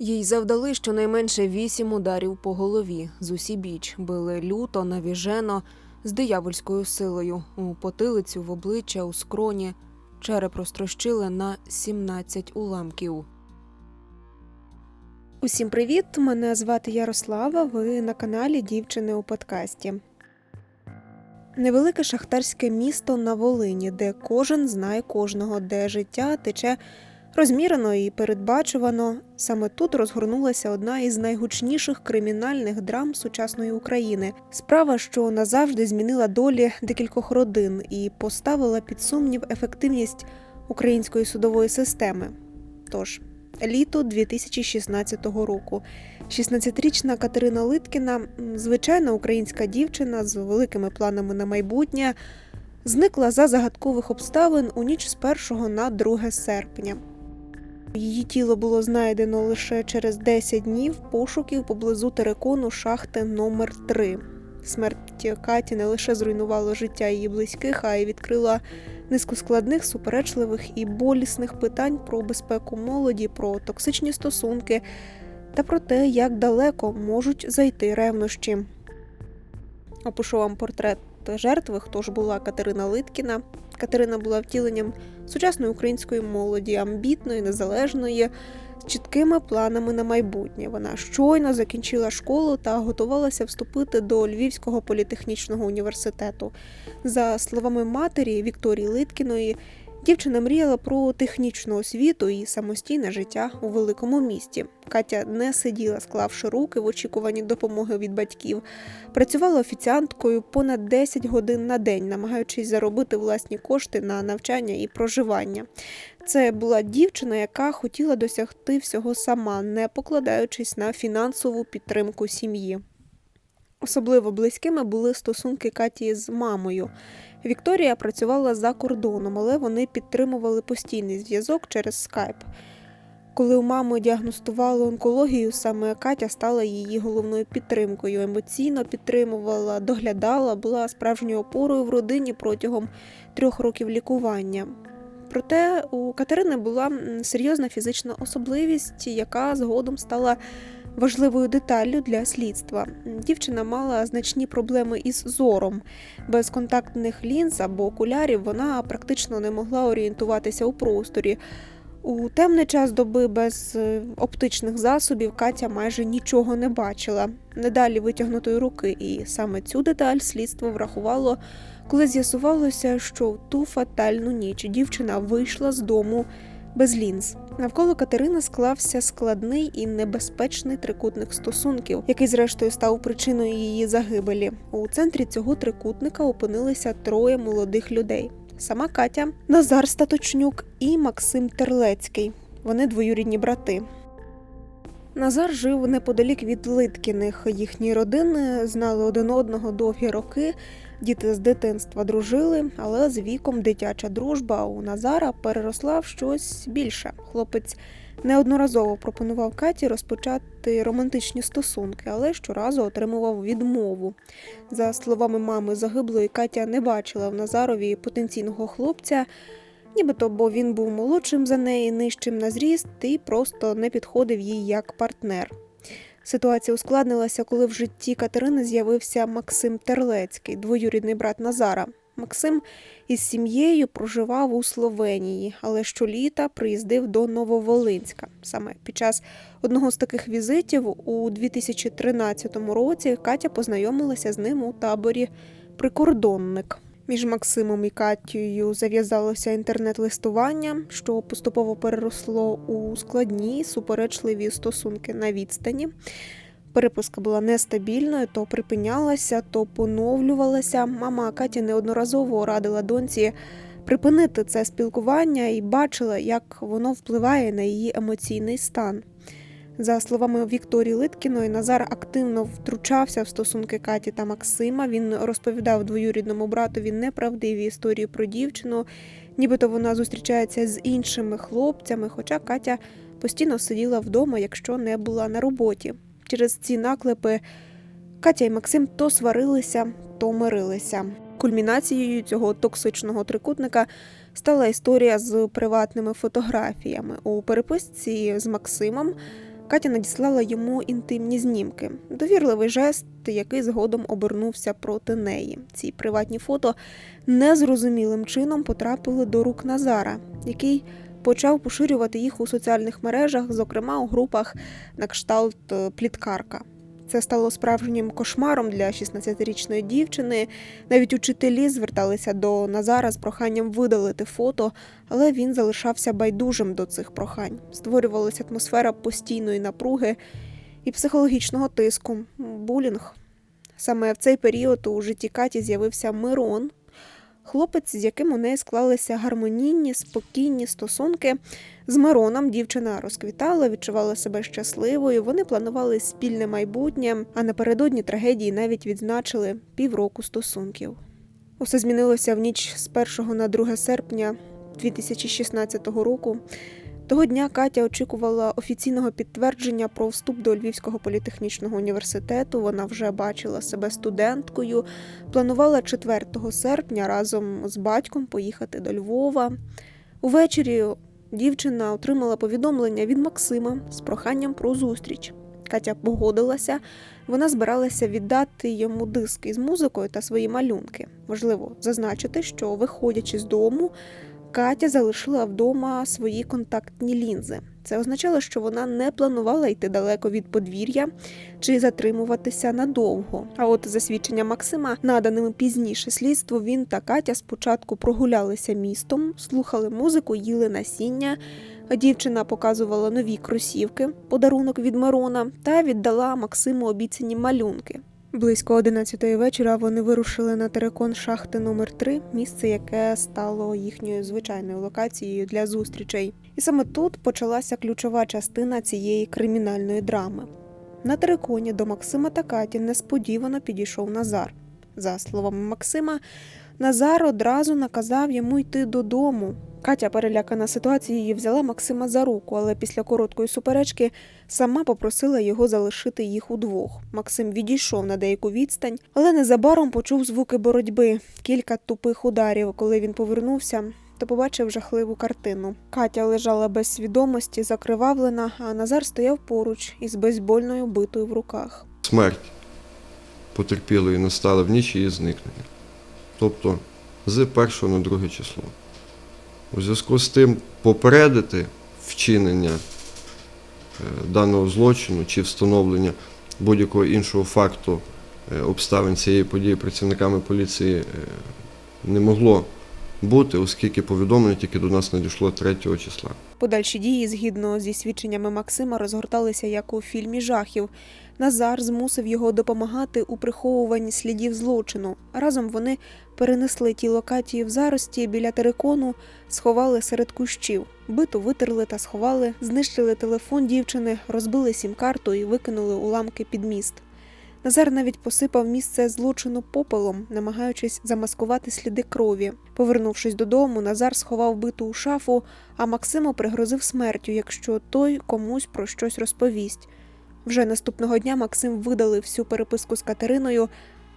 Їй завдали щонайменше вісім ударів по голові з усібіч, били люто, навіжено, з диявольською силою у потилицю, в обличчя, у скроні. Череп розтрощили на 17 уламків. Усім привіт! Мене звати Ярослава. Ви на каналі Дівчини у подкасті. Невелике шахтарське місто на Волині, де кожен знає кожного, де життя тече розмірено і передбачувано. Саме тут розгорнулася одна із найгучніших кримінальних драм сучасної України. Справа, що назавжди змінила долі декількох родин і поставила під сумнів ефективність української судової системи. Тож, літо 2016 року. 16-річна Катерина Литкіна, звичайна українська дівчина з великими планами на майбутнє, зникла за загадкових обставин у ніч з 1 на 2 серпня. Її тіло було знайдено лише через 10 днів пошуків поблизу терикону шахти номер 3 Смерть Каті не лише зруйнувала життя її близьких, а й відкрила низку складних, суперечливих і болісних питань про безпеку молоді, про токсичні стосунки та про те, як далеко можуть зайти ревнощі. Опишу вам портрет жертви, хто ж була Катерина Литкіна. Катерина була втіленням сучасної української молоді, амбітної, незалежної, з чіткими планами на майбутнє. Вона щойно закінчила школу та готувалася вступити до Львівського політехнічного університету. За словами матері Вікторії Литкіної, дівчина мріяла про технічну освіту і самостійне життя у великому місті. Катя не сиділа, склавши руки в очікуванні допомоги від батьків. Працювала офіціанткою понад 10 годин на день, намагаючись заробити власні кошти на навчання і проживання. Це була дівчина, яка хотіла досягти всього сама, не покладаючись на фінансову підтримку сім'ї. Особливо близькими були стосунки Каті з мамою. Вікторія працювала за кордоном, але вони підтримували постійний зв'язок через скайп. Коли у мами діагностували онкологію, саме Катя стала її головною підтримкою. Емоційно підтримувала, доглядала, була справжньою опорою в родині протягом трьох років лікування. Проте у Катерини була серйозна фізична особливість, яка згодом стала важливою деталлю для слідства. Дівчина мала значні проблеми із зором. Без контактних лінз або окулярів вона практично не могла орієнтуватися у просторі. У темний час доби без е, оптичних засобів Катя майже нічого не бачила, не далі витягнутої руки, і саме цю деталь слідство врахувало, коли з'ясувалося, що в ту фатальну ніч дівчина вийшла з дому без лінз. Навколо Катерини склався складний і небезпечний трикутник стосунків, який зрештою став причиною її загибелі. У центрі цього трикутника опинилися троє молодих людей: сама Катя, Назар Статочнюк і Максим Терлецький. Вони двоюрідні брати. Назар жив неподалік від Литкіних. Їхні родини знали один одного довгі роки. Діти з дитинства дружили, але з віком дитяча дружба у Назара переросла в щось більше. Хлопець неодноразово пропонував Каті розпочати романтичні стосунки, але щоразу отримував відмову. За словами мами загиблої, Катя не бачила в Назарові потенційного хлопця, нібито бо він був молодшим за неї, нижчим на зріст і просто не підходив їй як партнер. Ситуація ускладнилася, коли в житті Катерини з'явився Максим Терлецький, двоюрідний брат Назара. Максим із сім'єю проживав у Словенії, але щоліта приїздив до Нововолинська. Саме під час одного з таких візитів у 2013 році Катя познайомилася з ним у таборі Прикордонник. Між Максимом і Катєю зав'язалося інтернет-листування, що поступово переросло у складні суперечливі стосунки на відстані. Переписка була нестабільною, то припинялася, то поновлювалася. Мама Каті неодноразово радила доньці припинити це спілкування і бачила, як воно впливає на її емоційний стан. За словами Вікторії Литкіної, Назар активно втручався в стосунки Каті та Максима. Він розповідав двоюрідному братові неправдиві історії про дівчину, нібито вона зустрічається з іншими хлопцями, хоча Катя постійно сиділа вдома, якщо не була на роботі. Через ці наклепи Катя і Максим то сварилися, то мирилися. Кульмінацією цього токсичного трикутника стала історія з приватними фотографіями. У переписці з Максимом Катя надіслала йому інтимні знімки. Довірливий жест, який згодом обернувся проти неї. Ці приватні фото незрозумілим чином потрапили до рук Назара, який почав поширювати їх у соціальних мережах, зокрема у групах на кшталт е, пліткарка. Це стало справжнім кошмаром для 16-річної дівчини. Навіть учителі зверталися до Назара з проханням видалити фото, але він залишався байдужим до цих прохань. Створювалася атмосфера постійної напруги і психологічного тиску, булінг. Саме в цей період у житті Каті з'явився Мирон, хлопець, з яким у неї склалися гармонійні, спокійні стосунки. З Мироном дівчина розквітала, відчувала себе щасливою. Вони планували спільне майбутнє, а напередодні трагедії навіть відзначили півроку стосунків. Усе змінилося в ніч з 1 на 2 серпня 2016 року. Того дня Катя очікувала офіційного підтвердження про вступ до Львівського політехнічного університету. Вона вже бачила себе студенткою, планувала 4 серпня разом з батьком поїхати до Львова. Увечері дівчина отримала повідомлення від Максима з проханням про зустріч. Катя погодилася, вона збиралася віддати йому диск із музикою та свої малюнки. Важливо зазначити, що виходячи з дому, Катя залишила вдома свої контактні лінзи. Це означало, що вона не планувала йти далеко від подвір'я чи затримуватися надовго. А от за свідчення Максима, наданими пізніше слідству, він та Катя спочатку прогулялися містом, слухали музику, їли насіння. Дівчина показувала нові кросівки, подарунок від Мирона, та віддала Максиму обіцяні малюнки. Близько 11 вечора вони вирушили на терекон шахти номер 3 місце, яке стало їхньою звичайною локацією для зустрічей. І саме тут почалася ключова частина цієї кримінальної драми. На териконі до Максима та Каті несподівано підійшов Назар. За словами Максима, Назар одразу наказав йому йти додому. Катя, перелякана ситуацією, взяла Максима за руку, але після короткої суперечки сама попросила його залишити їх удвох. Максим відійшов на деяку відстань, але незабаром почув звуки боротьби, кілька тупих ударів. Коли він повернувся, то побачив жахливу картину. Катя лежала без свідомості, закривавлена, а Назар стояв поруч із бейсбольною битою в руках. Смерть потерпілої настала в ніч її зникнення. Тобто з 1 на 2 число. У зв'язку з тим попередити вчинення е, даного злочину чи встановлення будь-якого іншого факту е, обставин цієї події працівниками поліції е, не могло бути, оскільки повідомлення тільки до нас надійшло 3 числа. Подальші дії, згідно зі свідченнями Максима, розгорталися як у фільмі жахів. Назар змусив його допомагати у приховуванні слідів злочину. Разом вони перенесли тіло Каті в зарості біля терикону, сховали серед кущів. Биту витерли та сховали, знищили телефон дівчини, розбили сім-карту і викинули уламки під міст. Назар навіть посипав місце злочину попелом, намагаючись замаскувати сліди крові. Повернувшись додому, Назар сховав биту у шафу, а Максиму пригрозив смертю, якщо той комусь про щось розповість. Вже наступного дня Максим видалив всю переписку з Катериною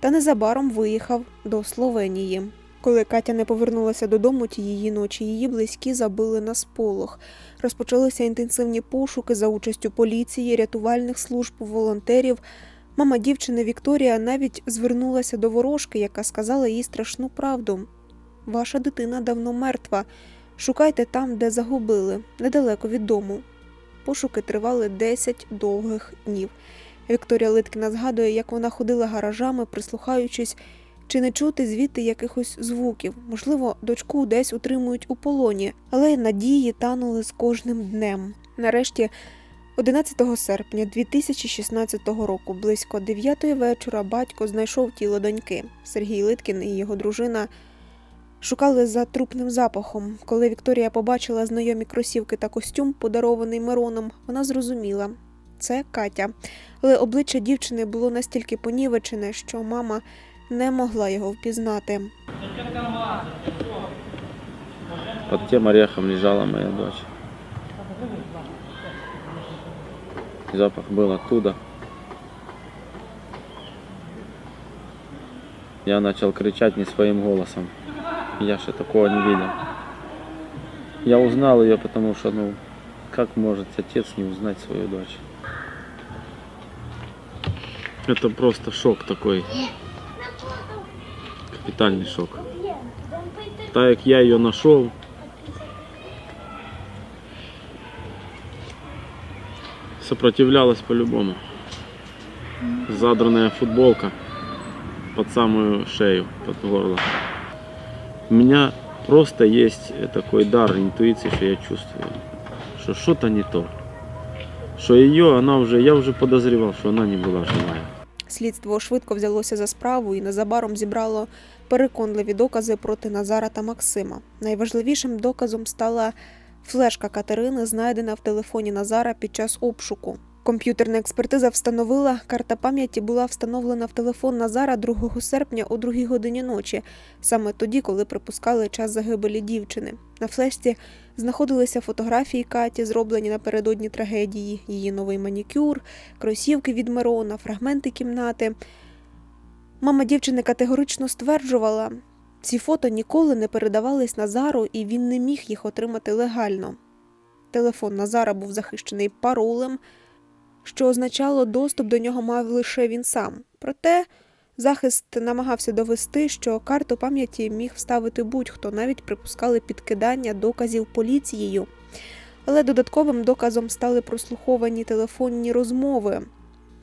та незабаром виїхав до Словенії. Коли Катя не повернулася додому тієї ночі, її близькі забили на сполох. Розпочалися інтенсивні пошуки за участю поліції, рятувальних служб, волонтерів. Мама дівчини Вікторія навіть звернулася до ворожки, яка сказала їй страшну правду. Ваша дитина давно мертва. Шукайте там, де загубили, недалеко від дому. Пошуки тривали 10 довгих днів. Вікторія Литкіна згадує, як вона ходила гаражами, прислухаючись, чи не чути звідти якихось звуків. Можливо, дочку десь утримують у полоні, але надії танули з кожним днем. Нарешті, 11 серпня 2016 року, близько 9 вечора, батько знайшов тіло доньки. Сергій Литкін і його дружина шукали за трупним запахом. Коли Вікторія побачила знайомі кросівки та костюм, подарований Мироном, вона зрозуміла це Катя. Але обличчя дівчини було настільки понівечене, що мама не могла його впізнати. Под тем орехом лежала моя дочь. Запах был оттуда. Я начал кричать не своим голосом. Я же такого не видел. Я узнал ее, потому что, ну, как может отец не узнать свою дочь? Это просто шок такой. Капитальный шок. Так как я ее нашел, сопротивлялась по-любому. Задранная футболка под самую шею, под горло. У меня просто есть такой дар интуиции, что я чувствую, что что-то не то. Что ее, она уже, я уже подозревал, что она не была живая. Слідство швидко взялося за справу і незабаром зібрало переконливі докази проти Назара та Максима. Найважливішим доказом стала флешка Катерини, знайдена в телефоні Назара під час обшуку. Комп'ютерна експертиза встановила, карта пам'яті була встановлена в телефон Назара 2 серпня о 2 годині ночі, саме тоді, коли припускали час загибелі дівчини. На флешці знаходилися фотографії Каті, зроблені напередодні трагедії, її новий манікюр, кросівки від Мирона, фрагменти кімнати. Мама дівчини категорично стверджувала, ці фото ніколи не передавались Назару, і він не міг їх отримати легально. Телефон Назара був захищений паролем, що означало, доступ до нього мав лише він сам. Проте захист намагався довести, що карту пам'яті міг вставити будь-хто, навіть припускали підкидання доказів поліцією. Але додатковим доказом стали прослуховані телефонні розмови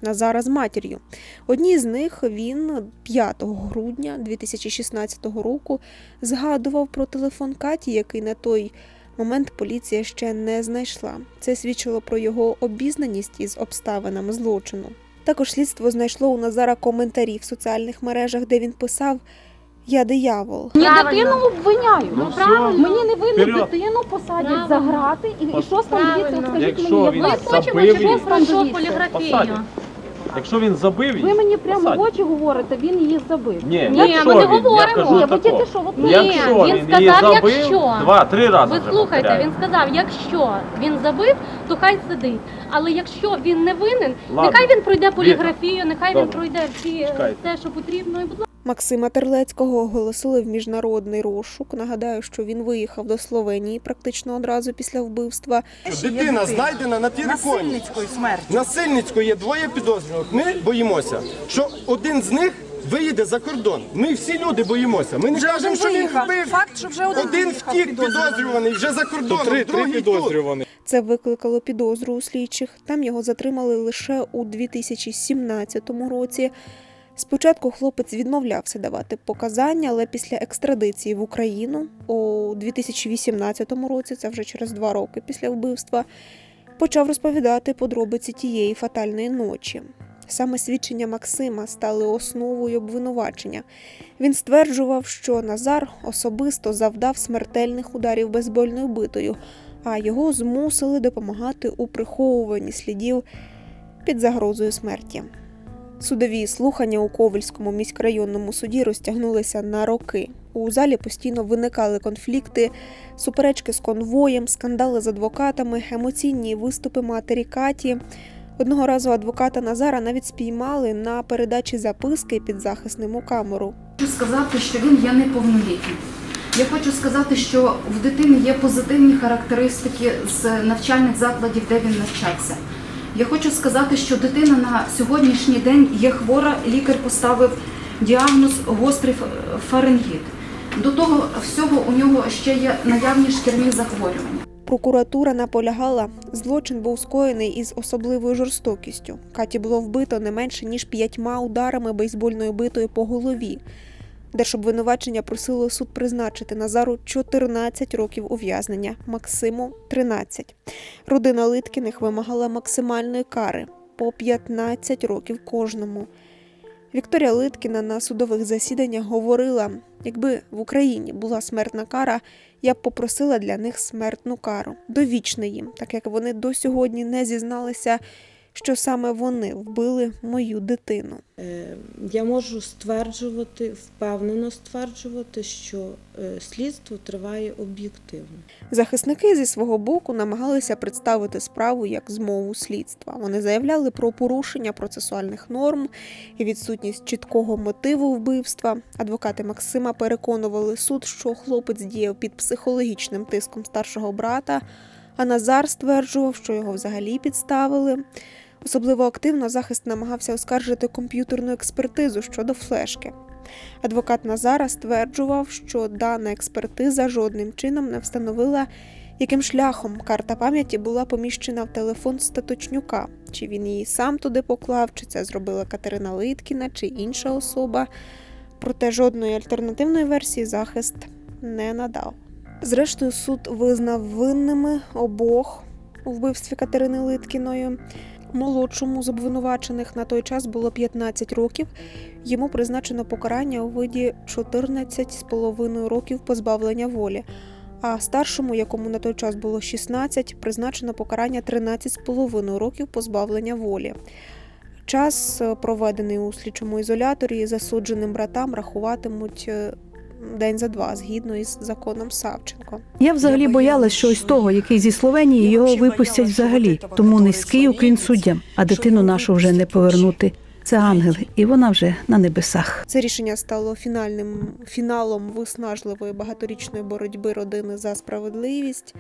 Назара з матір'ю. Одній з них він 5 грудня 2016 року згадував про телефон Каті, який на той момент поліція ще не знайшла. Це свідчило про його обізнаність із обставинами злочину. Також слідство знайшло у Назара коментарі в соціальних мережах, де він писав Я диявол. Мені дитину обвиняють. Ну, правильно. Мені не Вперед. дитину посадять Правильно. за грати. І, і що там дивіться? От скажіть мені, як Ми хочемо, Посадять. поліграфію. Якщо він забив її, Ви мені прямо в посадять. очі говорите, він її забив. Ні, Ні, якщо ми не він, я говоримо. кажу Ні, ви тако. тільки що от Ні, якщо він він, сказав, її забив, якщо. два-три рази Ви вже слухайте, повторяю. він сказав, якщо він забив, то хай сидить. Але якщо він не винен, Ладно. нехай він пройде поліграфію, нехай він Добре. пройде всі е, Чекайте. те, що потрібно, і будь ласка. Максима Терлецького оголосили в міжнародний розшук. Нагадаю, що він виїхав до Словенії практично одразу після вбивства. Дитина знайдена на телефоні. Насильницької смерті. Насильницької є двоє підозрюваних. Ми боїмося, що один з них виїде за кордон. Ми всі люди боїмося. Ми не Вже кажемо, що він вбив. Факт, що вже один Один виїхав втік підозрюваний. підозрюваний вже за кордоном, другий тут. Це викликало підозру у слідчих. Там його затримали лише у 2017 році. Спочатку хлопець відмовлявся давати показання, але після екстрадиції в Україну у 2018 році, це вже через два роки після вбивства, почав розповідати подробиці тієї фатальної ночі. Саме свідчення Максима стали основою обвинувачення. Він стверджував, що Назар особисто завдав смертельних ударів бейсбольною битою, а його змусили допомагати у приховуванні слідів під загрозою смерті. Судові слухання у Ковельському міськрайонному суді розтягнулися на роки. У залі постійно виникали конфлікти, суперечки з конвоєм, скандали з адвокатами, емоційні виступи матері Каті. Одного разу адвоката Назара навіть спіймали на передачі записки під захисним у камеру. Хочу сказати, що він є неповнолітнім. Я хочу сказати, що в дитини є позитивні характеристики з навчальних закладів, де він навчався. Я хочу сказати, що дитина на сьогоднішній день є хвора, лікар поставив діагноз гострий ф- фарингіт. До того всього у нього ще є наявні шкірні захворювання. Прокуратура наполягала, злочин був скоєний із особливою жорстокістю. Каті було вбито не менше ніж п'ятьма ударами бейсбольною битою по голові. Держобвинувачення просило суд призначити Назару 14 років ув'язнення, Максиму 13. Родина Литкіних вимагала максимальної кари по 15 років кожному. Вікторія Литкіна на судових засіданнях говорила: якби в Україні була смертна кара, я б попросила для них смертну кару, довічно їм, так як вони до сьогодні не зізналися, що саме вони вбили мою дитину. Е, Я можу стверджувати, впевнено стверджувати, що е, слідство триває об'єктивно. Захисники зі свого боку намагалися представити справу як змову слідства. Вони заявляли про порушення процесуальних норм і відсутність чіткого мотиву вбивства. Адвокати Максима переконували суд, що хлопець діяв під психологічним тиском старшого брата. А Назар стверджував, що його взагалі підставили. Особливо активно захист намагався оскаржити комп'ютерну експертизу щодо флешки. Адвокат Назара стверджував, що дана експертиза жодним чином не встановила, яким шляхом карта пам'яті була поміщена в телефон Статочнюка, чи він її сам туди поклав, чи це зробила Катерина Литкіна, чи інша особа. Проте жодної альтернативної версії захист не надав. Зрештою, суд визнав винними обох у вбивстві Катерини Литкіної. Молодшому з обвинувачених на той час було 15 років. Йому призначено покарання у виді 14,5 років позбавлення волі, а старшому, якому на той час було 16, призначено покарання 13,5 років позбавлення волі. Час, е, проведений у слідчому ізоляторі, засудженим братам рахуватимуть е, день за два згідно із законом Савченко. Я взагалі боялась, що ось того, який зі Словенії його випустять взагалі. Тому низький уклін суддям, а дитину нашу вже не повернути. Це ангел, і вона вже на небесах. Це рішення стало фінальним фіналом виснажливої багаторічної боротьби родини за справедливість.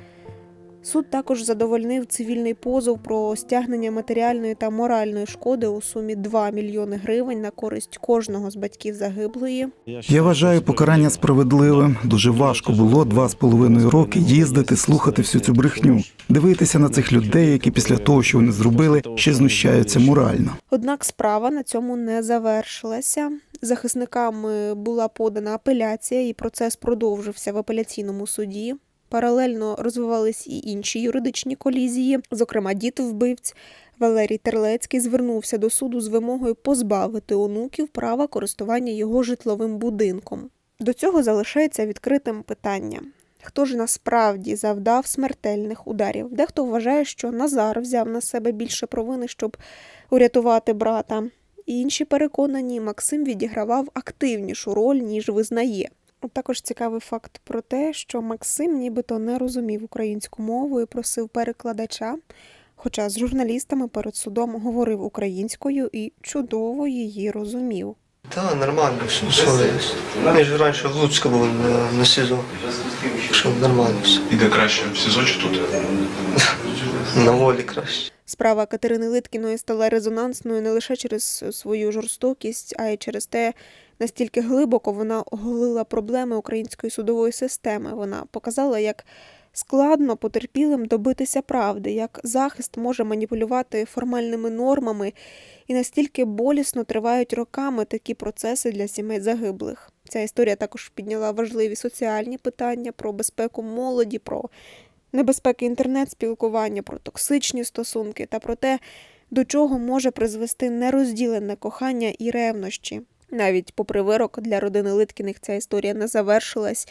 Суд також задовольнив цивільний позов про стягнення матеріальної та моральної шкоди у сумі 2 мільйони гривень на користь кожного з батьків загиблої. Я вважаю покарання справедливим. Дуже важко було два з половиною роки їздити, слухати всю цю брехню, дивитися на цих людей, які після того, що вони зробили, ще знущаються морально. Однак справа на цьому не завершилася. Захисниками була подана апеляція, і процес продовжився в апеляційному суді. Паралельно розвивались і інші юридичні колізії. Зокрема, дід вбивць Валерій Терлецький звернувся до суду з вимогою позбавити онуків права користування його житловим будинком. До цього залишається відкритим питання. Хто ж насправді завдав смертельних ударів? Дехто вважає, що Назар взяв на себе більше провини, щоб урятувати брата. Інші переконані, Максим відігравав активнішу роль, ніж визнає. Також цікавий факт про те, що Максим нібито не розумів українську мову і просив перекладача, хоча з журналістами перед судом говорив українською і чудово її розумів. Та нормально, все. Що? Ми ж раніше в Луцьку були на, на СІЗО. Що нормально все. Іде краще в СІЗО чи тут? На волі краще. Справа Катерини Литкіної стала резонансною не лише через свою жорстокість, а й через те, настільки глибоко вона оголила проблеми української судової системи. Вона показала, як складно потерпілим добитися правди, як захист може маніпулювати формальними нормами, і настільки болісно тривають роками такі процеси для сімей загиблих. Ця історія також підняла важливі соціальні питання про безпеку молоді, про небезпеки інтернет-спілкування, про токсичні стосунки та про те, до чого може призвести нерозділене кохання і ревнощі. Навіть попри вирок для родини Литкіних ця історія не завершилась.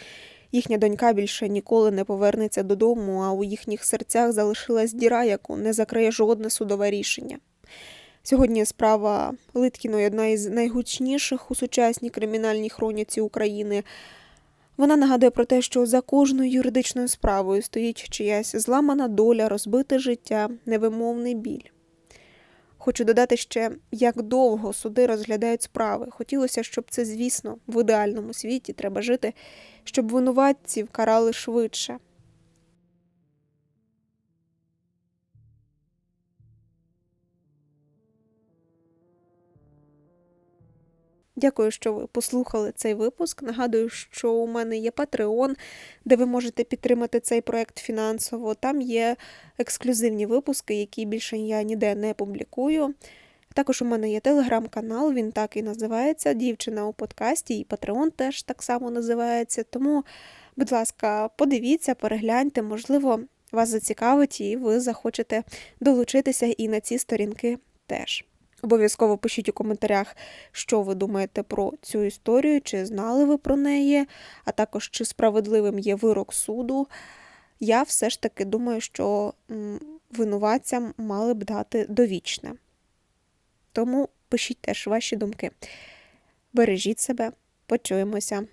Їхня донька більше ніколи не повернеться додому, а у їхніх серцях залишилась діра, яку не закриє жодне судове рішення. Сьогодні справа Литкіної одна із найгучніших у сучасній кримінальній хроніці України. Вона нагадує про те, що за кожною юридичною справою стоїть чиясь зламана доля, розбите життя, невимовний біль. Хочу додати ще, як довго суди розглядають справи. Хотілося, щоб це, звісно, в ідеальному світі треба жити, щоб винуватців карали швидше. Дякую, що ви послухали цей випуск. Нагадую, що у мене є Patreon, де ви можете підтримати цей проект фінансово. Там є ексклюзивні випуски, які більше я ніде не публікую. Також у мене є телеграм-канал, він так і називається Дівчина у подкасті, і Patreon теж так само називається. Тому, будь ласка, подивіться, перегляньте, можливо, вас зацікавить, і ви захочете долучитися і на ці сторінки теж. Обов'язково пишіть у коментарях, що ви думаєте про цю історію, чи знали ви про неї, а також чи справедливим є вирок суду. Я все ж таки думаю, що винуватцям мали б дати довічне. Тому пишіть теж ваші думки. Бережіть себе, почуємося.